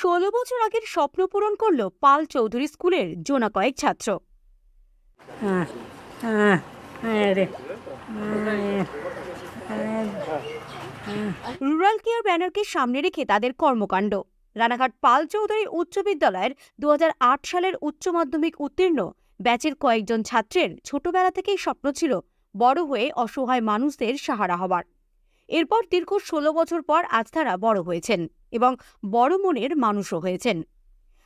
ষোলো বছর আগের স্বপ্ন পূরণ করল পাল চৌধুরী স্কুলের জোনা কয়েক ছাত্র। হ্যাঁ হ্যাঁ হ্যাঁ রুরাল কেয়ার ব্যানারকে সামনে রেখে তাদের কর্মকাণ্ড। রানাঘাট পাল চৌধুরী উচ্চ বিদ্যালয়ের দু হাজার আট সালের উচ্চ মাধ্যমিক উত্তীর্ণ ব্যাচের কয়েকজন ছাত্রের ছোটবেলা থেকেই স্বপ্ন ছিল বড় হয়ে অসহায় মানুষদের সাহারা হবার। এরপর দীর্ঘ ষোলো বছর পর আজ তারা বড় হয়েছেন এবং বড় মনের মানুষও হয়েছেন।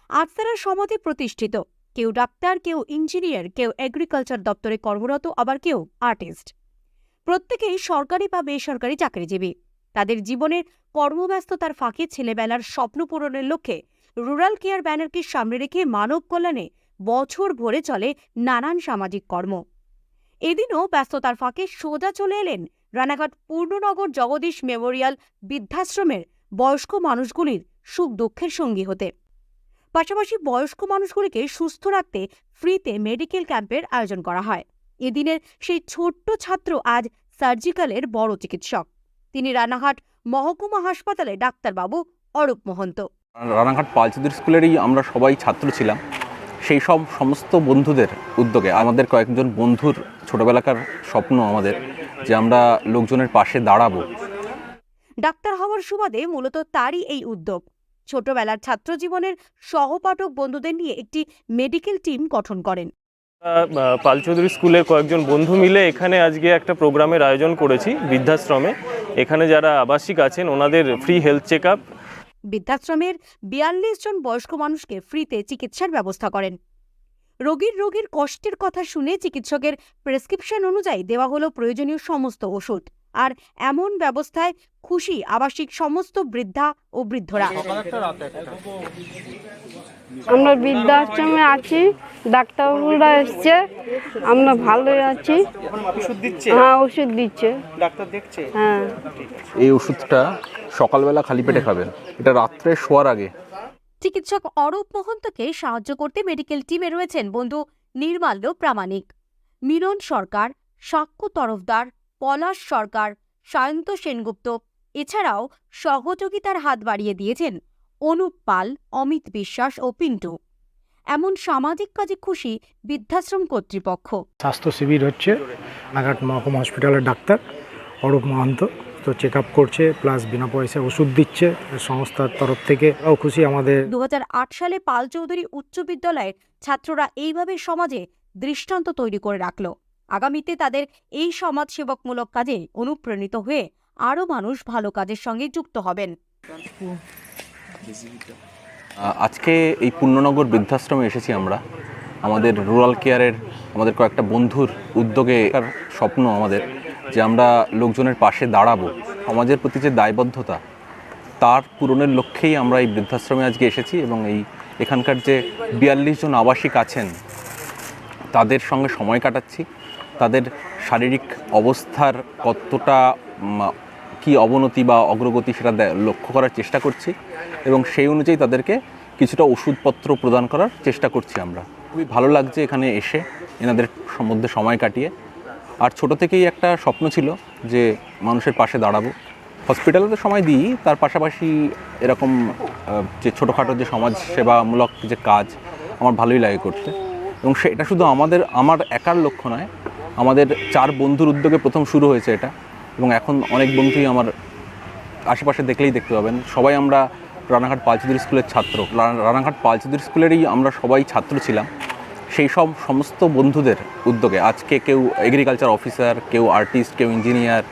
আজ তারা সমাজে প্রতিষ্ঠিত। কেউ ডাক্তার, কেউ ইঞ্জিনিয়ার, কেউ এগ্রিকালচার দপ্তরে কর্মরত, আবার কেউ আর্টিস্ট প্রত্যেকেই সরকারি বা বেসরকারি চাকরিজীবী। তাদের জীবনের কর্মব্যস্ততার ফাঁকে ছেলেবেলার স্বপ্ন পূরণের লক্ষ্যে রুরাল কেয়ার ব্যানারকে সামনে রেখে মানব কল্যাণে বছর ভরে চলে নানান সামাজিক কর্ম। এদিনও ব্যস্ততার ফাঁকে সোজা চলে এলেন রানাঘাট পূর্ণনগর জগদীশ মেমোরিয়াল বৃদ্ধাশ্রমের বয়স্ক মানুষগুলির সুখ দুঃখের সঙ্গী হতে। পাশাপাশি বয়স্ক মানুষগুলিকে সুস্থ রাখতে ফ্রিতে মেডিকেল ক্যাম্পের আয়োজন করা হয়। এদিনের সেই ছোট্ট ছাত্র আজ সার্জিক্যালের বড় চিকিৎসক। তিনি রানাঘাট মহকুমা হাসপাতালে ডাক্তারবাবু অরূপ মহন্ত। রানাঘাট পালচুদির স্কুলেরই আমরা সবাই ছাত্র ছিলাম। সেই সব সমস্ত বন্ধুদের উদ্যোগে আমাদের কয়েকজন বন্ধুর ছোটবেলাকার স্বপ্ন আমাদের। যে আমরা লোকজনের পাশে দাঁড়াবো। ডাক্তার হওয়ার সুবাদে মূলত তারই এই উদ্যোগ। ছোটবেলার ছাত্র জীবনের সহপাঠক বন্ধুদের নিয়ে একটি মেডিকেল টিম গঠন করেন। পালচৌধুরী স্কুলের কয়েকজন বন্ধু মিলে এখানে আজকে একটা প্রোগ্রামের আয়োজন করেছি বৃদ্ধাশ্রমে। এখানে যারা আবাসিক আছেন ওনাদের ফ্রি হেলথ চেক আপ বৃদ্ধাশ্রমের বিয়াল্লিশ জন বয়স্ক মানুষকে ফ্রিতে চিকিৎসার ব্যবস্থা করেন। রোগীর রোগীর কষ্টের কথা শুনে চিকিৎসকের প্রেসক্রিপশন অনুযায়ী দেওয়া হলো প্রয়োজনীয় সমস্ত ওষুধ। আর এমন ব্যবস্থায় খুশি আবাসিক সমস্ত বৃদ্ধা ও বৃদ্ধরা। আমরা বৃদ্ধাশ্রমে আছি ডাক্তারবাবুরা এসছে আমরা ভালোই আছি। ওষুধ দিচ্ছে? হ্যাঁ ওষুধ দিচ্ছে। ডাক্তার দেখছে? হ্যাঁ। এই ওষুধটা সকালবেলা খালি পেটে খাবেন। এটা রাত্রে শোয়ার আগে। চিকিৎসক অরূপ মহন্তকে সাহায্য করতে মেডিকেল টিমে রয়েছেন বন্ধু নির্মাল্য প্রামাণিক। মিলন সরকার, সাক্ষ্য তরফদার পলাশ সরকার, সায়ন্ত সেনগুপ্ত, এছাড়াও সহযোগিতার হাত বাড়িয়ে দিয়েছেন অনুপ পাল, অমিত বিশ্বাস ও পিন্টু। এমন সামাজিক কাজে খুশি বৃদ্ধাশ্রম কর্তৃপক্ষ। স্বাস্থ্য শিবির হচ্ছে মহকুমা হসপিটালের ডাক্তার অরূপ মহান্ত। তো চেক আপ করছে প্লাস বিনা পয়সায় ওষুধ দিচ্ছে সংস্থার তরফ থেকে। ও খুশি আমাদের। দু হাজার আট সালে পাল চৌধুরী উচ্চ বিদ্যালয়ের ছাত্ররা এইভাবে সমাজে দৃষ্টান্ত তৈরি করে রাখল। আগামীতে তাদের এই সমাজসেবকমূলক কাজে অনুপ্রাণিত হয়ে আরও মানুষ ভালো কাজের সঙ্গে যুক্ত হবেন। আজকে এই পূর্ণনগর বৃদ্ধাশ্রমে এসেছি আমরা। আমাদের রুরাল কেয়ারের আমাদের কয়েকটা বন্ধুর উদ্যোগে স্বপ্ন আমাদের। যে আমরা লোকজনের পাশে দাঁড়াবো, সমাজের প্রতি যে দায়বদ্ধতা, তার পূরণের লক্ষ্যেই আমরা এই বৃদ্ধাশ্রমে আজকে এসেছি এবং এই এখানকার যে বিয়াল্লিশ জন আবাসিক আছেন, তাদের সঙ্গে সময় কাটাচ্ছি। তাদের শারীরিক অবস্থার কতটা কি অবনতি বা অগ্রগতি সেটা লক্ষ্য করার চেষ্টা করছি এবং সেই অনুযায়ী তাদেরকে কিছুটা ওষুধপত্র প্রদান করার চেষ্টা করছি আমরা। খুবই ভালো লাগছে এখানে এসে, এনাদের মধ্যে সময় কাটিয়ে। আর ছোট থেকেই একটা স্বপ্ন ছিল যে মানুষের পাশে দাঁড়াবো। হসপিটালে তো সময় দিই, তার পাশাপাশি এরকম যে ছোটোখাটো যে সমাজ সেবামূলক যে কাজ আমার ভালোই লাগে করতে। এবং সেটা শুধু আমাদের, আমার একার লক্ষ্য নয়, আমাদের চার বন্ধুর উদ্যোগে প্রথম শুরু হয়েছে এটা। এবং এখন অনেক বন্ধুই আমার আশেপাশে দেখলেই দেখতে পাবেন। সবাই আমরা রানাঘাট পালচুদির স্কুলের ছাত্র। রানাঘাট পালচুদির স্কুলেরই আমরা সবাই ছাত্র ছিলাম। সেই সব সমস্ত বন্ধুদের উদ্যোগে আজকে কেউ এগ্রিকালচার অফিসার কেউ আর্টিস্ট কেউ ইঞ্জিনিয়ার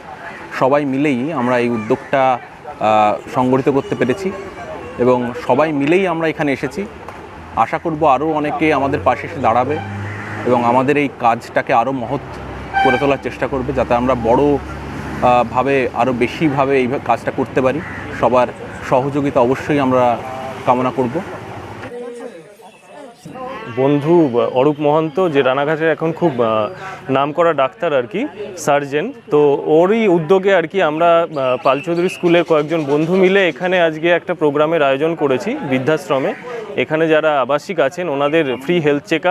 সবাই মিলেই আমরা এই উদ্যোগটা সংগঠিত করতে পেরেছি এবং সবাই মিলেই আমরা এখানে এসেছি। আশা করব আরও অনেকে আমাদের পাশে এসে দাঁড়াবে এবং আমাদের এই কাজটাকে আরও মহৎ করে তোলার চেষ্টা করবে যাতে আমরা বড় ভাবে আরও বেশিভাবে এই কাজটা করতে পারি। সবার সহযোগিতা অবশ্যই আমরা কামনা করব। বন্ধু অরূপ মহন্ত যে রানাঘাটের এখন খুব আহ, নামকরা ডাক্তার আর কি সার্জেন। তো ওরই উদ্যোগে আর কি আমরা পালচৌধুরী স্কুলের কয়েকজন বন্ধু মিলে এখানে আজকে একটা প্রোগ্রামের আয়োজন করেছি বৃদ্ধাশ্রমে। এখানে যারা আবাসিক আছেন ওনাদের ফ্রি হেলথ চেক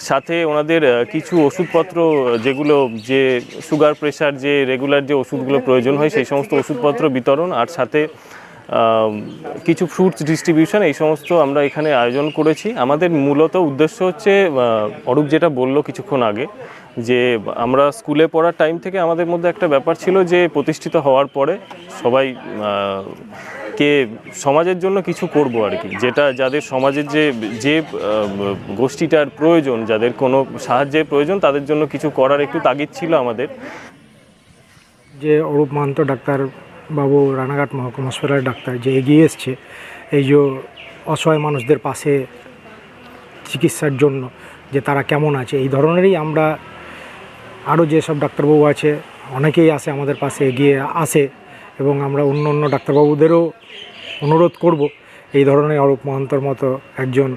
সাথে ওনাদের কিছু ওষুধপত্র যেগুলো যে সুগার প্রেশার যে রেগুলার যে ওষুধগুলো প্রয়োজন হয় সেই সমস্ত ওষুধপত্র বিতরণ আর সাথে কিছু ফ্রুটস ডিস্ট্রিবিউশন এই সমস্ত আমরা এখানে আয়োজন করেছি। আমাদের মূলত উদ্দেশ্য হচ্ছে অরূপ যেটা বলল কিছুক্ষণ আগে, যে আমরা স্কুলে পড়ার টাইম থেকে আমাদের মধ্যে একটা ব্যাপার ছিল যে, প্রতিষ্ঠিত হওয়ার পরে সবাই কে সমাজের জন্য কিছু করব আর কি। যেটা যাদের সমাজের যে যে গোষ্ঠীটার প্রয়োজন, যাদের কোনো সাহায্যের প্রয়োজন, তাদের জন্য কিছু করার একটু তাগিদ ছিল আমাদের। যে অরূপ মাহান্ত ডাক্তার বাবু রানাঘাট মহকুমা হসপিটালের ডাক্তার যে এগিয়ে এসছে, এই যে অসহায় মানুষদের পাশে চিকিৎসার জন্য যে তারা কেমন আছে, এই ধরনেরই আমরা আরও যেসব ডাক্তারবাবু আছে, অনেকেই আসে আমাদের পাশে এগিয়ে আসে এবং আমরা অন্য অন্য ডাক্তারবাবুদেরও অনুরোধ করব, এই ধরনের অরূপ মহান্তর মতো একজন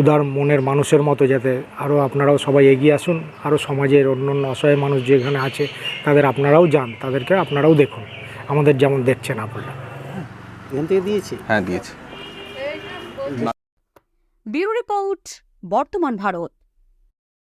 উদার মনের মানুষের মতো যাতে আরও আপনারাও সবাই এগিয়ে আসুন, আরও সমাজের অন্য অন্য অসহায় মানুষ যেখানে আছে, তাদের আপনারাও যান, তাদেরকে আপনারাও দেখুন। আমাদের যেমন দেখছেন আপনারা এখান থেকে দিয়েছি? হ্যাঁ দিয়েছি। ব্যুরো রিপোর্ট বর্তমান ভারত।